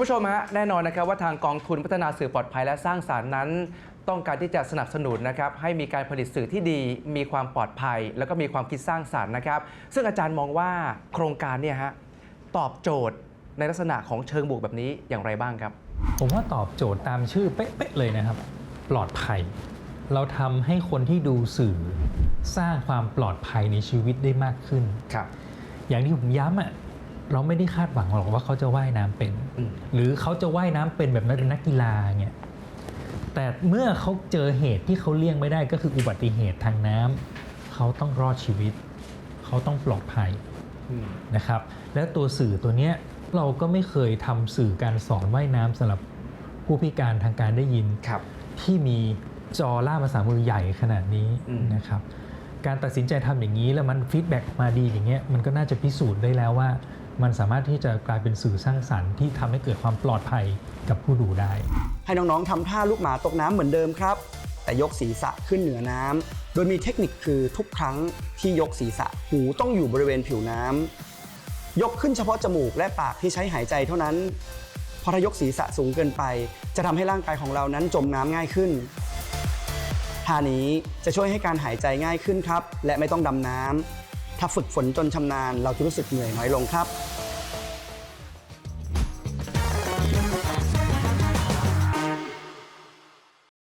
คุณผู้ชมฮะแน่นอนนะครับว่าทางกองทุนพัฒนาสื่อปลอดภัยและสร้างสารรค์นั้น ต้องการที่จะสนับสนุนนะครับให้มีการผลิตสื่อที่ดี มีความปลอดภัย แล้วก็มีความคิดสร้างสารรค์นะครับ ซึ่งอาจารย์มองว่าโครงการเนี่ยฮะตอบโจทย์ในลักษณะของเชิงบวกแบบนี้อย่างไรบ้างครับ ผมว่าตอบโจทย์ตามชื่อเป๊ะๆเลยนะครับ ปลอดภัย เราทำให้คนที่ดูสื่อสร้างความปลอดภัยในชีวิตได้มากขึ้นครับ อย่างที่ผมย้ำอะ เราไม่ได้คาดหวังหรอกว่าเขาจะว่ายน้ำเป็นอืมหรือเขาจะว่ายน้ำเป็นแบบนักนักกีฬาเงี้ยแต่เมื่อเขาเจอเหตุที่เขาเลี่ยงไม่ได้ก็คืออุบัติเหตุทางน้ำเขาต้องรอดชีวิต เขาต้องปลอดภัยอืมนะครับ แล้วตัวสื่อตัวเนี้ยเราก็ไม่เคยทำสื่อการสอนว่ายน้ำสำหรับผู้พิการทางการได้ยินครับที่มีจอล่ามภาษามือใหญ่ขนาดนี้อืมนะครับการตัดสินใจทำอย่างนี้แล้วมันฟีดแบ็กมาดีอย่างเงี้ยมันก็น่าจะพิสูจน์ได้แล้วว่า มันสามารถที่จะกลายเป็นสื่อสร้างสรรค์ที่ทำให้เกิดความปลอดภัยกับผู้ดูได้ ให้น้องๆทำท่าลูกหมาตกน้ำเหมือนเดิมครับ แต่ยกศีรษะขึ้นเหนือน้ำโดยมีเทคนิคคือทุกครั้งที่ยกศีรษะหูต้องอยู่บริเวณผิวน้ำยกขึ้นเฉพาะจมูกและปากที่ใช้หายใจเท่านั้นเพราะถ้ายกศีรษะสูงเกินไป จะทำให้ร่างกายของเรานั้นจมน้ำง่ายขึ้นท่านี้จะช่วยให้การหายใจง่ายขึ้นครับ และไม่ต้องดำน้ำถ้าฝึกฝนจนชำนาญเราจะรู้สึกเหนื่อยน้อยลงครับ